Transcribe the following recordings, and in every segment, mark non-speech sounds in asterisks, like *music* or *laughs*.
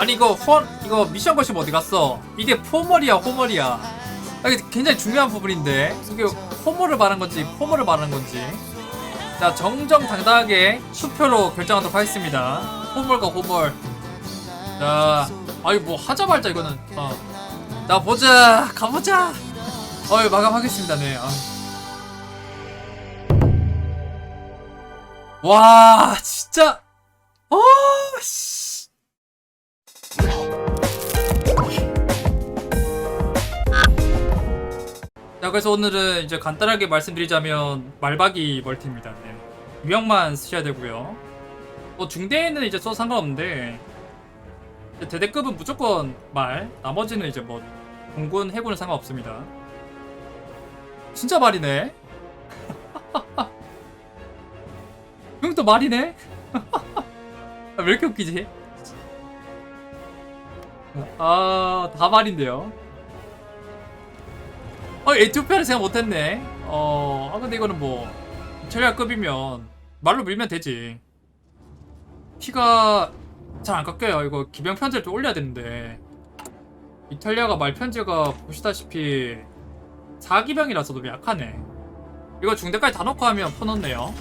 아니 이거 후원 이거 미션 거심 어디 갔어? 이게 포멀이야 호멀이야. 아, 이게 굉장히 중요한 부분인데 이게 호멀을 말한 건지 포멀을 말한 건지. 자 정정당당하게 투표로 결정하도록 하겠습니다. 호멀과 호멀. 자, 아니 뭐 하자 말자 이거는. 어. 나 보자, 가보자. 어이 마감하겠습니다, 네. 아. 와, 진짜. 어, 씨. 그래서 오늘은 이제 간단하게 말씀드리자면 말박이 멀티입니다. 네. 유형만 쓰셔야 되고요. 뭐 중대에는 이제 써도 상관없는데 대대급은 무조건 말, 나머지는 이제 뭐 공군, 해군은 상관없습니다. 진짜 말이네. *laughs* 형 또 말이네. *laughs* 아, 왜 이렇게 웃기지? 아, 다 말인데요. 어, 에투피아를 생각 못했네. 어, 아 근데 이거는 뭐 철야급이면 말로 밀면 되지. 피가 잘 안 깎여요. 이거 기병 편지를 좀 올려야 되는데 이탈리아가 말 편지가 보시다시피 4기병이라서 너무 약하네. 이거 중대까지 다 넣고 하면 퍼놓네요.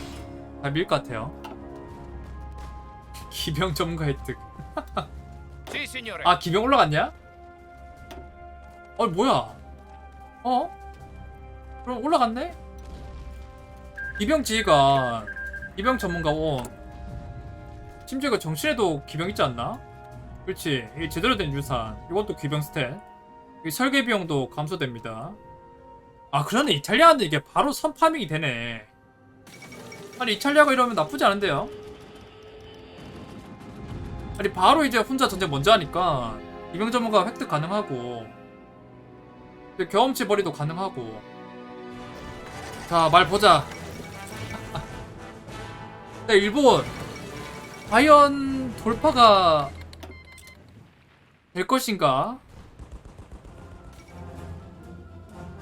잘 밀 것 같아요. *laughs* 기병 전문가 획득. *laughs* 아 기병 올라갔냐? 어 뭐야? 어? 그럼 올라갔네? 기병 지휘관 기병 전문가 원 심지어 그 정실에도 기병 있지 않나? 그렇지 이 제대로 된 유산 이것도 기병 스탯 이 설계 비용도 감소됩니다 아 그러네 이탈리아는 이게 바로 선 파밍이 되네 아니 이탈리아가 이러면 나쁘지 않은데요? 아니 바로 이제 혼자 전쟁 먼저 하니까 이병 전문가 획득 가능하고 경험치 벌이도 가능하고. 자 말 보자. *laughs* 네, 일본. 과연 돌파가 될 것인가?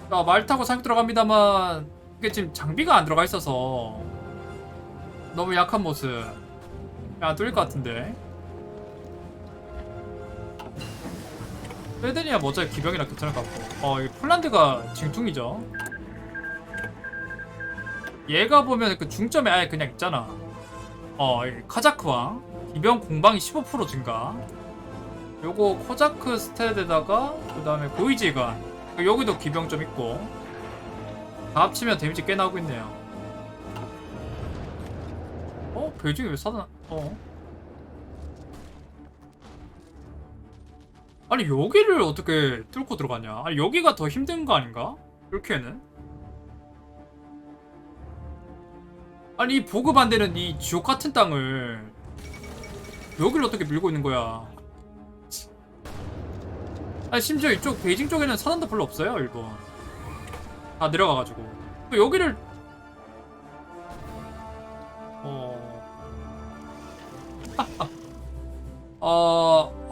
자 말 타고 상륙 들어갑니다만 이게 지금 장비가 안 들어가 있어서 너무 약한 모습. 안 뚫릴 것 같은데 뭐 어차피 기병이라 괜찮을 것 같고. 어, 이 폴란드가 징퉁이죠. 얘가 보면 그 중점에 아예 그냥 있잖아. 어, 이 카자크왕. 기병 공방이 15% 증가. 요거 코자크 스탯에다가 그 다음에 고이지관 여기도 기병 좀 있고. 다 합치면 데미지 꽤 나오고 있네요. 어? 베이징이 왜 사다 어? 아니 여기를 어떻게 뚫고 들어가냐? 아니 여기가 더 힘든 거 아닌가? 이렇게는? 아니 이 보급 안 되는 이 지옥 같은 땅을 여기를 어떻게 밀고 있는 거야? 아니 심지어 이쪽 베이징 쪽에는 사단도 별로 없어요 일본. 다 내려가가지고. 또 여기를 어... *laughs* 어...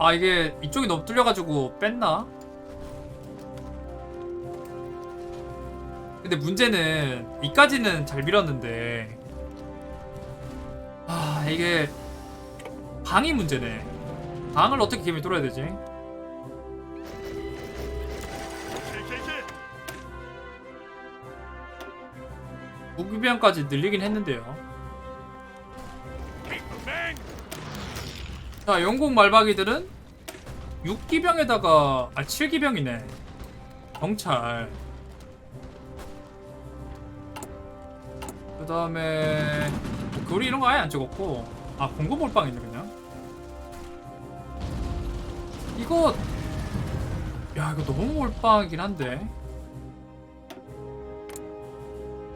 아 이게 이쪽이 너무 뚫려가지고 뺐나? 근데 문제는 이까지는 잘 밀었는데 아 이게 방이 문제네 방을 어떻게 기분이 뚫어야 되지? 무기병까지 늘리긴 했는데요 자, 영국 말박이들은 6기병에다가 아 7기병이네. 경찰. 그 다음에 교리 이런 거 아예 안 찍었고 아 공급 몰빵 있네 그냥. 이거 야 이거 너무 몰빵이긴 한데.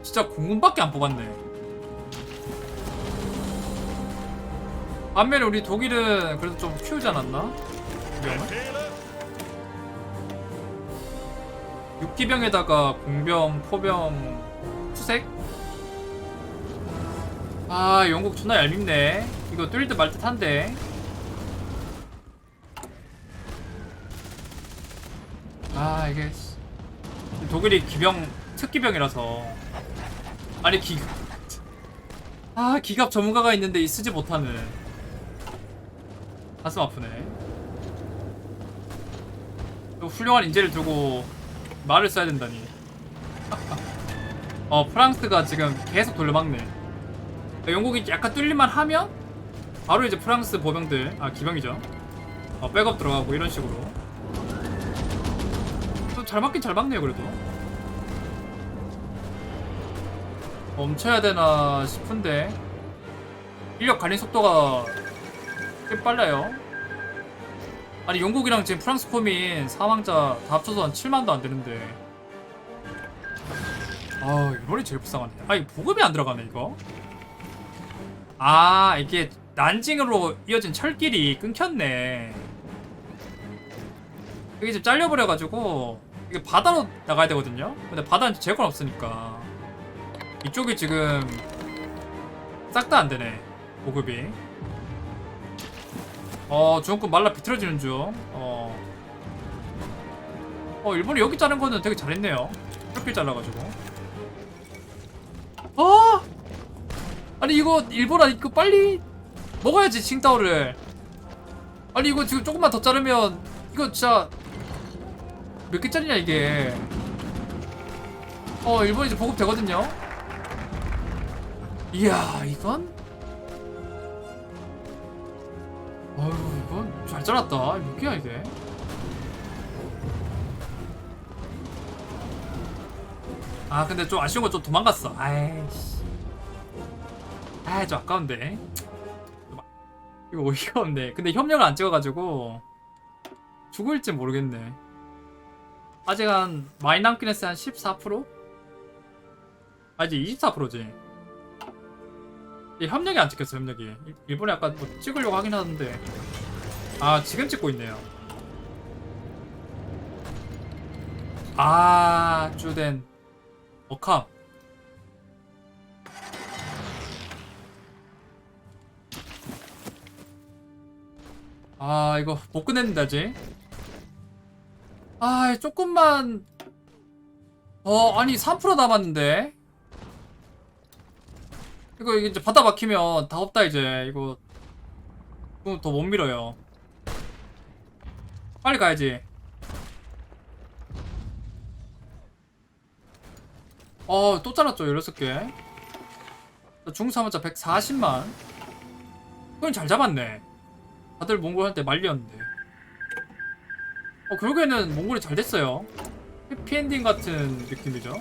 진짜 공군밖에 안 뽑았네. 반면에 우리 독일은 그래도 좀 키우지 않았나? 기병을? 육기병에다가 공병, 포병, 투색? 아 영국 존나 얄밉네 이거 뚫릴 듯 말 듯한데 아 이게 독일이 기병 특기병이라서 아니 기... 아 기갑 전문가가 있는데 이 쓰지 못하는 가슴 아프네. 또 훌륭한 인재를 두고 말을 써야 된다니. *laughs* 어 프랑스가 지금 계속 돌려막네. 영국이 약간 뚫릴만 하면 바로 이제 프랑스 보병들 아 기병이죠. 어, 백업 들어가고 이런 식으로. 또잘 맞긴 잘 막네요 그래도. 멈춰야 되나 싶은데 인력 관리 속도가 꽤 빨라요. 아니 영국이랑 지금 프랑스 포민 사망자 다 합쳐서 한 7만도 안 되는데. 아 이rol이 제일 불쌍하네. 아이 보급이 안 들어가네 이거? 아 이게 난징으로 이어진 철길이 끊겼네. 이게 지금 잘려버려가지고 이게 바다로 나가야 되거든요? 근데 바다는 제건 없으니까. 이쪽이 지금 싹 다 안 되네 보급이 어 중국군 말라 비틀어지는 중. 어. 어 일본이 여기 자른 거는 되게 잘했네요. 이렇게 잘라가지고. 어? 아니 이거 일본아 이거 빨리 먹어야지 칭따오를. 아니 이거 지금 조금만 더 자르면 이거 진짜 몇 개짜리냐 이게? 어 일본 이제 보급 되거든요. 이야 이건 아유 이건 잘 잘랐다. 몇 개야 이게 아 근데 좀 아쉬운 건 좀 도망갔어. 아이씨. 아좀 아까운데. 이거 어이가 없네. 근데 협력을 안 찍어가지고 죽을지 모르겠네. 아직 한 많이 남긴 했어 한 14%? 아 이제 24%지. 이 협력이 안 찍혔어 협력이. 일- 일본에 아까 뭐 찍으려고 하긴 하는데. 아 지금 찍고 있네요. 아 주된 어캄 아 이거 못 끝냈는데 아직? 아 조금만. 어 아니 3% 남았는데 이거 이제 바다 막히면 다 없다 이제. 이거 더 못 밀어요. 빨리 가야지. 어또 잘랐죠 16개. 중사마자 140만. 그건 잘 잡았네. 다들 몽골 할때 말렸는데. 어 결국에는 몽골이 잘 됐어요. 해피엔딩 같은 느낌이죠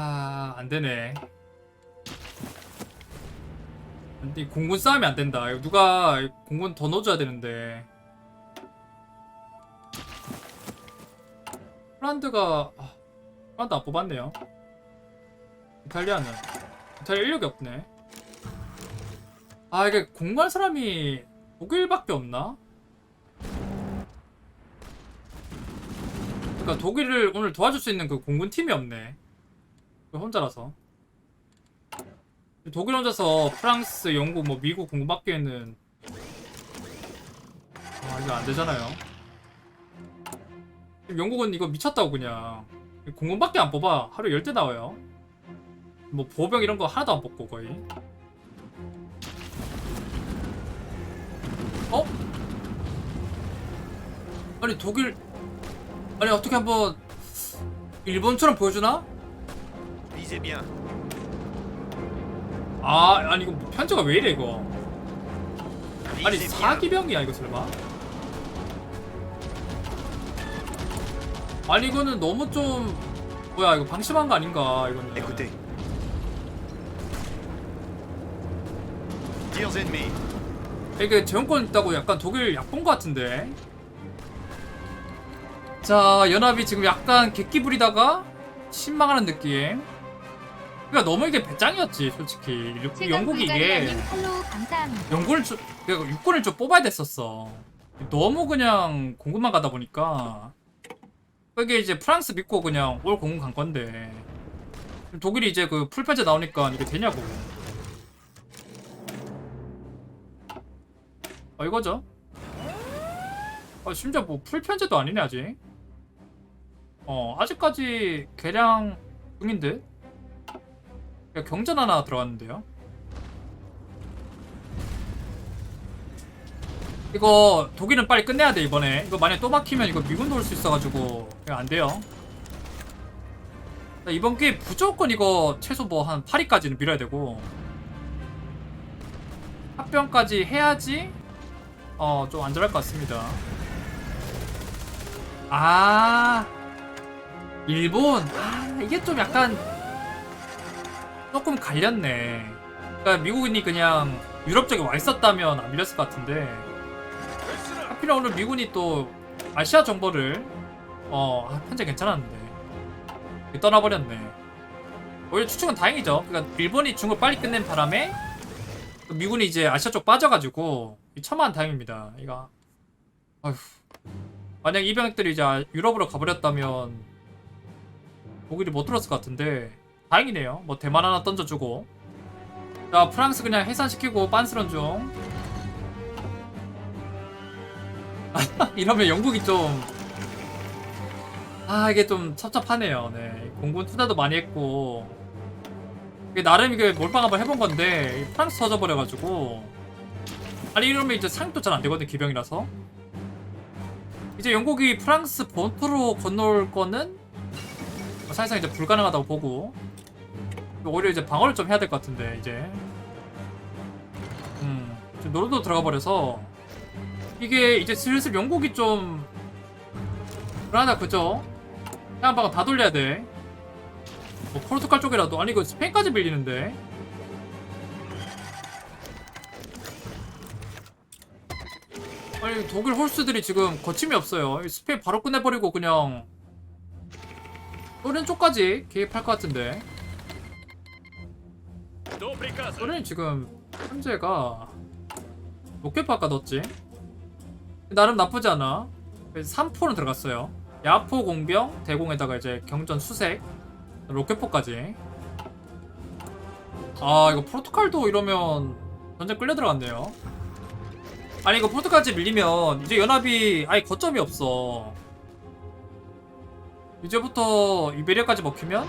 아 안 되네. 근데 이 공군 싸움이 안 된다. 이거 누가 이 공군 더 넣어줘야 되는데. 프란드가 아, 프란드 안 뽑았네요. 이탈리아는. 이탈리아 인력이 없네. 아 이게 공부할 사람이 독일밖에 없나? 그러니까 독일을 오늘 도와줄 수 있는 그 공군 팀이 없네. 그 혼자라서. 독일 혼자서 프랑스, 영국, 뭐 미국 공군 받기에는 아 이거 안 되잖아요. 영국은 이거 미쳤다고 그냥 공군밖에 안 뽑아 하루 10대 나와요. 뭐 보병 이런 거 하나도 안 뽑고 거의. 어? 아니 독일 아니 어떻게 한번 일본처럼 보여주나? Visez bien. 아 아니 이거 편제가 왜 이래 이거 아니 Visez bien. 사기병이야 이거 설마? 아니 이거는 너무 좀 뭐야 이거 방심한 거 아닌가 이거는 Écoutez. Tirs ennemis. 이게 재원권 있다고 약간 독일 약본 것 같은데 자 연합이 지금 약간 객기 부리다가 신망하는 느낌 그러니까 너무 이게 배짱이었지 솔직히. 일- 영국이 이게 님 팔로우 감사합니다. 영군을 좀 육군을 좀 뽑아야 됐었어. 너무 그냥 공군만 가다 보니까. 이게 이제 프랑스 믿고 그냥 올 공군 간 건데. 독일이 이제 그 풀편제 나오니까 이게 되냐고. 어 이거죠? 어 심지어 뭐 풀편제도 아니네 아직. 어 아직까지 개량 중인데 야, 경전 하나 들어갔는데요? 이거 독일은 빨리 끝내야 돼 이번에. 이거 만약 또 막히면 이거 미군도 올수 있어가지고 이거 안 돼요. 자, 이번 기회 무조건 이거 최소 뭐 한 8위까지는 밀어야 되고. 합병까지 해야지 어 좀 안전할 것 같습니다. 아 일본. 아 이게 좀 약간 조금 갈렸네. 그러니까 미국인이 그냥 유럽 쪽에 와 있었다면 안 밀렸을 것 같은데. 하필 오늘 미군이 또 아시아 정보를 어 아, 현재 괜찮았는데. 떠나버렸네. 오히려 추측은 다행이죠. 그러니까 일본이 중국 빨리 끝낸 바람에 미군이 이제 아시아 쪽 빠져가지고 이 천만 다행입니다. 이거. 아휴. 만약 이 병력들이 이제 유럽으로 가버렸다면 독일이 못 들었을 것 같은데 다행이네요. 뭐 대만 하나 던져주고. 자 프랑스 그냥 해산시키고 빤스런 중 *laughs* 이러면 영국이 좀 아 이게 좀 섭섭하네요. 네 공군 투자도 많이 했고. 이게 나름 이게 몰빵 한번 해본 건데 프랑스 터져버려가지고. 아니 이러면 이제 상도 잘 안 되거든 기병이라서. 이제 영국이 프랑스 본토로 건너올 거는 사실상 이제 불가능하다고 보고 오히려 이제 방어를 좀 해야 될 것 같은데 이제 음 지금 노르도 들어가 버려서 이게 이제 슬슬 영국이 좀 불안하다 그죠? 한 방은 다 돌려야 돼. 뭐 포르투갈 쪽이라도 아니 이거 스페인까지 밀리는데. 아니 독일 홀스들이 지금 거침이 없어요. 이 스페인 바로 끝내버리고 그냥 소련 쪽까지 개입할 것 같은데. 우리 지금 현재가 몇 개 바꿔 넣었지? 나름 나쁘지 않아. 3포는 들어갔어요. 야포 공병, 대공에다가 이제 경전 수색, 로켓포까지. 아 이거 포르투칼도 이러면 전쟁 끌려 들어갔네요. 아니 이거 포르투갈지 밀리면 이제 연합이 아예 거점이 없어. 이제부터 이베리아까지 먹히면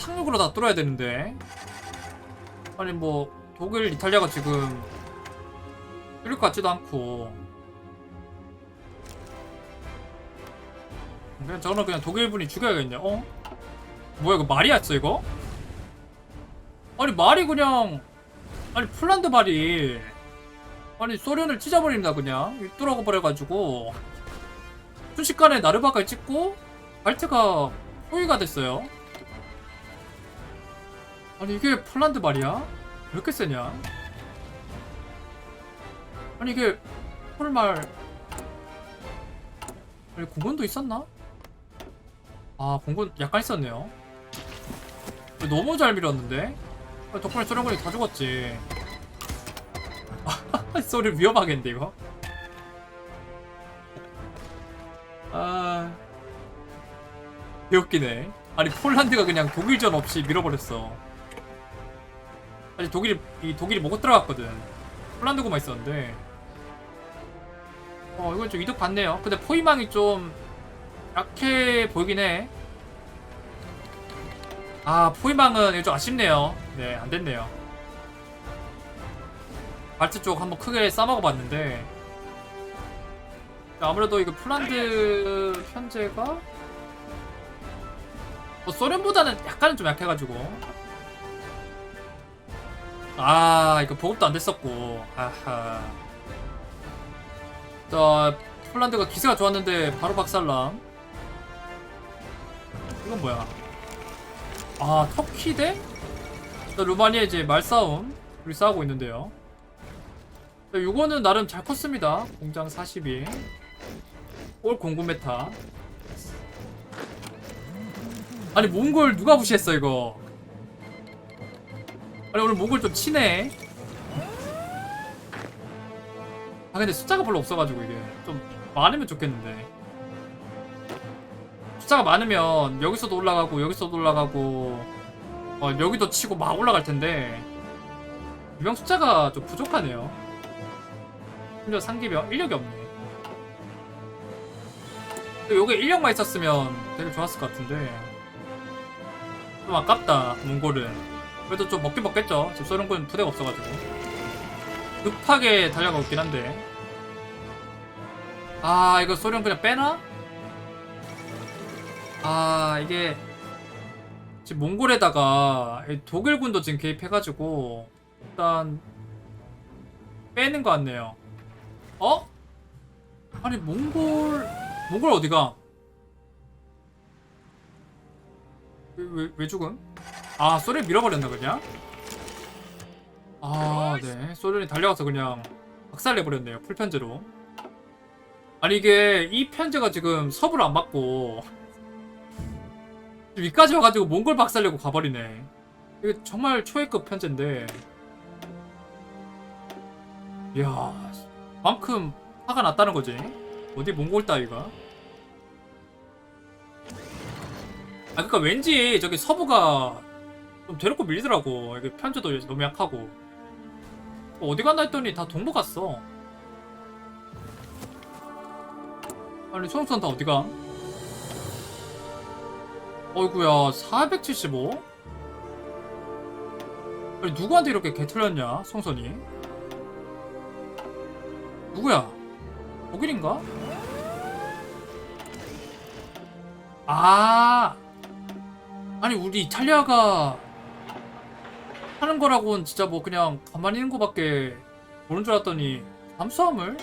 상륙으로 다 뚫어야 되는데. 아니 뭐 독일, 이탈리아가 지금 뚫릴 것 같지도 않고 그냥 저거는 그냥 독일분이 죽여야겠네 어? 뭐야 이거 말이었어 이거? 아니 말이 그냥 아니 폴란드 말이 아니 소련을 찢어버립니다 그냥 뚫어가 버려가지고 순식간에 나르바가 찍고 발트가 포위가 됐어요 아니 이게 폴란드 말이야? 왜 이렇게 세냐? 아니 이게 폴말 아니 공군도 있었나? 아 공군 약간 있었네요 너무 잘 밀었는데? 아니, 덕분에 소련군이 다 죽었지 *laughs* 소리 위험하겠는데 이거? 아... 개웃기네 아니 폴란드가 그냥 독일전 없이 밀어버렸어 아니 독일이 이 독일이 먹고 들어갔거든 폴란드고만 있었는데 어 이건 좀 이득 봤네요 근데 포위망이 좀 약해 보이긴 해. 아 포위망은 좀 아쉽네요. 네 안 됐네요. 발트 쪽 한번 크게 싸먹어 봤는데 아무래도 이거 폴란드 현재가 뭐 소련보다는 약간은 좀 약해가지고 아 이거 보급도 안 됐었고. 아하. 자 폴란드가 기세가 좋았는데 바로 박살남. 이건 뭐야? 아 터키 대? 자, 루마니아 이제 말싸움. 우리 싸우고 있는데요. 자, 요거는 나름 잘 컸습니다. 공장 42 올 공구 메타. 아니 몽골 누가 무시했어 이거 아니 오늘 몽골 좀 치네. 아 근데 숫자가 별로 없어가지고 이게. 좀 많으면 좋겠는데. 숫자가 많으면 여기서도 올라가고 여기서도 올라가고 어 여기도 치고 막 올라갈 텐데. 유병 숫자가 좀 부족하네요. 심지어 상기병 인력이 없네. 요게 인력만 있었으면 되게 좋았을 것 같은데. 좀 아깝다 몽골은 그래도 좀 먹긴 먹겠죠 지금 소련군 부대가 없어가지고 급하게 달려가고 있긴 한데 아 이거 소련 그냥 빼나? 아 이게 지금 몽골에다가 이 독일군도 지금 개입해가지고 일단 빼는 것 같네요 어? 아니 몽골 몽골 어디가? 왜, 왜, 왜 죽음? 아 소련 밀어버렸나 그냥? 아, 네. 소련이 달려가서 그냥 박살내버렸네요. 풀편제로. 아니, 이게, 이 편제가 지금 서부를 안 맞고, 위까지 와가지고 몽골 박살내고 가버리네. 이게 정말 초회급 편제인데, 이야, 만큼 화가 났다는 거지. 어디 몽골 따위가. 아, 그니까 왠지 저기 서부가 좀 대놓고 밀리더라고. 이게 편제도 너무 약하고. 어, 어디 갔나 했더니 다 동부 갔어. 아니 초록선 다 어디가? 어이구야 475? 아니 누구한테 이렇게 개틀렸냐 송선이? 누구야? 독일인가? 아 아니 우리 이탈리아가 하는 거라고는 진짜 뭐 그냥 가만히 있는 거밖에 모르는 줄 알았더니 잠수함을?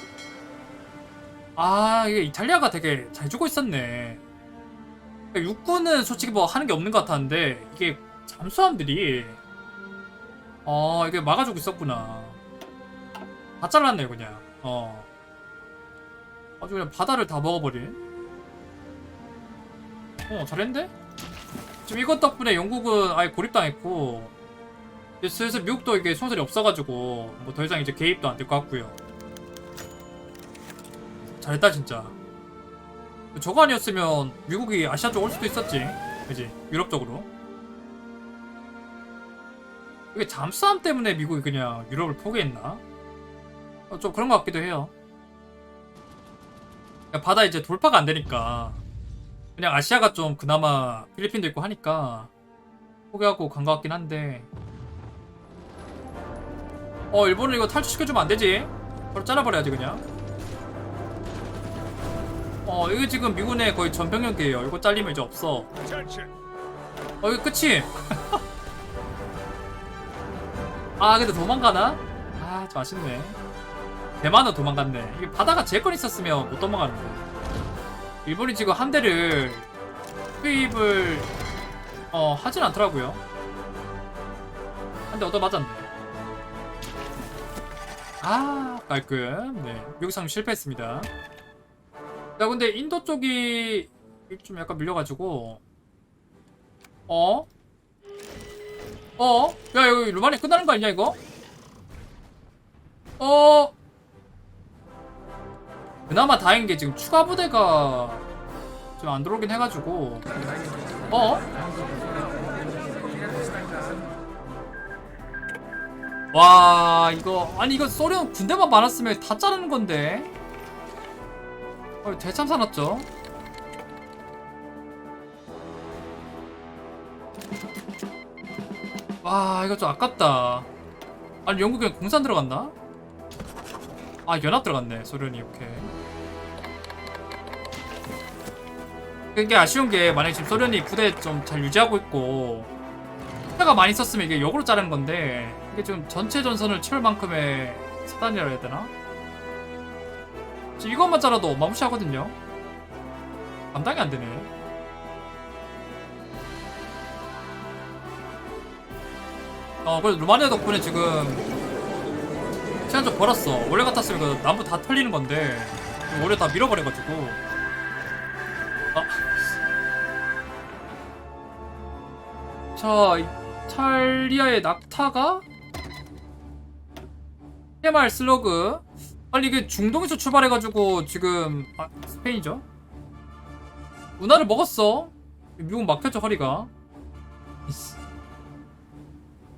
아 이게 이탈리아가 되게 잘 주고 있었네. 그러니까 육군은 솔직히 뭐 하는 게 없는 것 같았는데 이게 잠수함들이 어 이게 막아주고 있었구나. 다 잘랐네 그냥. 어. 아주 그냥 바다를 다 먹어버린. 어 잘했는데? 지금 이것 덕분에 영국은 아예 고립당했고 이제 슬슬 미국도 이게 손실이 없어가지고 뭐 더 이상 이제 개입도 안 될 것 같고요. 잘했다 진짜. 저거 아니었으면 미국이 아시아 쪽 올 수도 있었지, 그지? 유럽 쪽으로. 이게 잠수함 때문에 미국이 그냥 유럽을 포기했나? 어, 좀 그런 것 같기도 해요. 그러니까 바다 이제 돌파가 안 되니까 그냥 아시아가 좀 그나마 필리핀도 있고 하니까 포기하고 간 것 같긴 한데 어 일본은 이거 탈출시켜주면 안되지. 바로 잘라버려야지 그냥. 어 이거 지금 미군의 거의 전병력이에요. 이거 잘리면 이제 없어. 어 이거 끝이. *laughs* 아 근데 도망가나? 아 좀 아쉽네. 대만은 도망갔네. 이게 바다가 제건 있었으면 못 도망가는데. 일본이 지금 함대를 투입을 어 하진 않더라고요. 한대 얻어 맞았네 아 깔끔 네 상륙 실패했습니다 야 근데 인도 쪽이 좀 약간 밀려가지고 어? 어? 야 이거 루마니 끝나는 거 아니냐 이거? 어? 그나마 다행인 게 지금 추가 부대가 좀 안 들어오긴 해가지고 어? 와 이거 아니 이거 소련 군대만 많았으면 다 자르는 건데. 어, 대참 사놨죠? 와 이거 좀 아깝다. 아니 영국에 공산 들어갔나? 아 연합 들어갔네 소련이. 오케이. 그게 아쉬운 게 만약에 지금 소련이 부대 좀 잘 유지하고 있고 숫자가 많이 썼으면 이게 역으로 자른 건데 이게 좀 전체 전선을 채울 만큼의 사단이라 해야 되나? 지금 이것만 자라도 어마무시하거든요 감당이 안 되네 어 그래도 루마니아 덕분에 지금 시간 좀 벌었어 원래 같았으면 그 나무 다 털리는 건데 올해 다 밀어버려가지고 아. 자 이탈리아의 낙타가 TMR 슬러그. 아니 이게 중동에서 출발해가지고 지금 아 스페인이죠? 운하를 먹었어. 미국 막혔죠 허리가.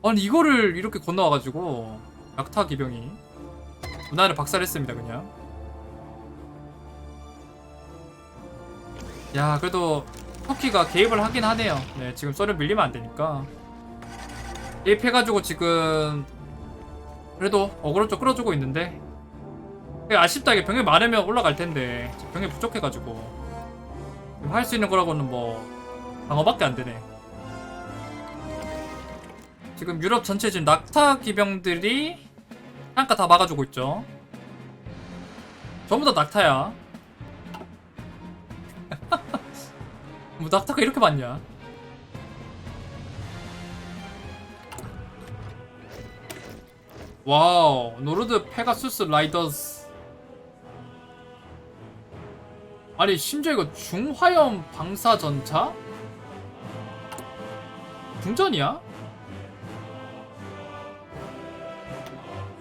아니 이거를 이렇게 건너와가지고 낙타 기병이 운하를 박살했습니다 그냥. 야 그래도 터키가 개입을 하긴 하네요. 네 지금 소련 밀리면 안 되니까 개입해가지고 지금 그래도 어그로 좀 끌어주고 있는데 아쉽다. 이게 병이 많으면 올라갈 텐데 병이 부족해가지고 할 수 있는 거라고는 뭐 방어밖에 안 되네. 지금 유럽 전체 지금 낙타 기병들이 한가 다 막아주고 있죠. 전부 다 낙타야. *laughs* 뭐 낙타가 이렇게 많냐 와우 노르드 페가수스 라이더스 아니 심지어 이거 중화염 방사 전차? 중전이야?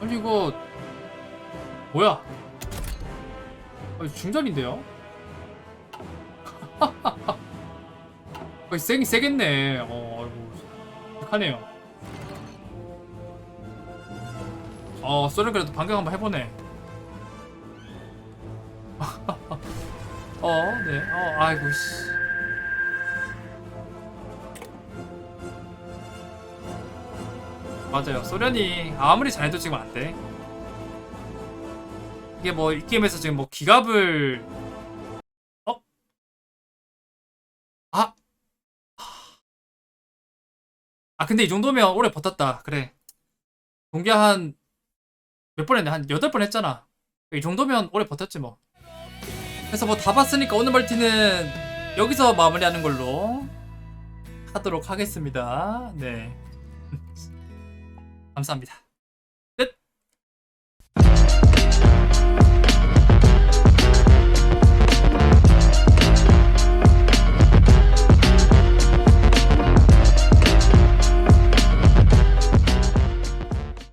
아니 이거 뭐야? 아니 중전인데요? *laughs* 거의 세긴 세겠네. 어, 아이고 하네요. 어, 소련 그래도 반격 한번 해보네. *laughs* 어, 네. 어, 아이고 씨. 맞아요. 소련이 아무리 잘해도 지금 안 돼. 이게 뭐 이 게임에서 지금 뭐 기갑을 어? 아. 아 근데 이 정도면 오래 버텼다. 그래. 동계 한 몇 번 했네? 한 여덟 번 했잖아. 이 정도면 오래 버텼지 뭐. 그래서 뭐 다 봤으니까 오늘 멀티는 여기서 마무리하는 걸로 하도록 하겠습니다. 네. *laughs* 감사합니다.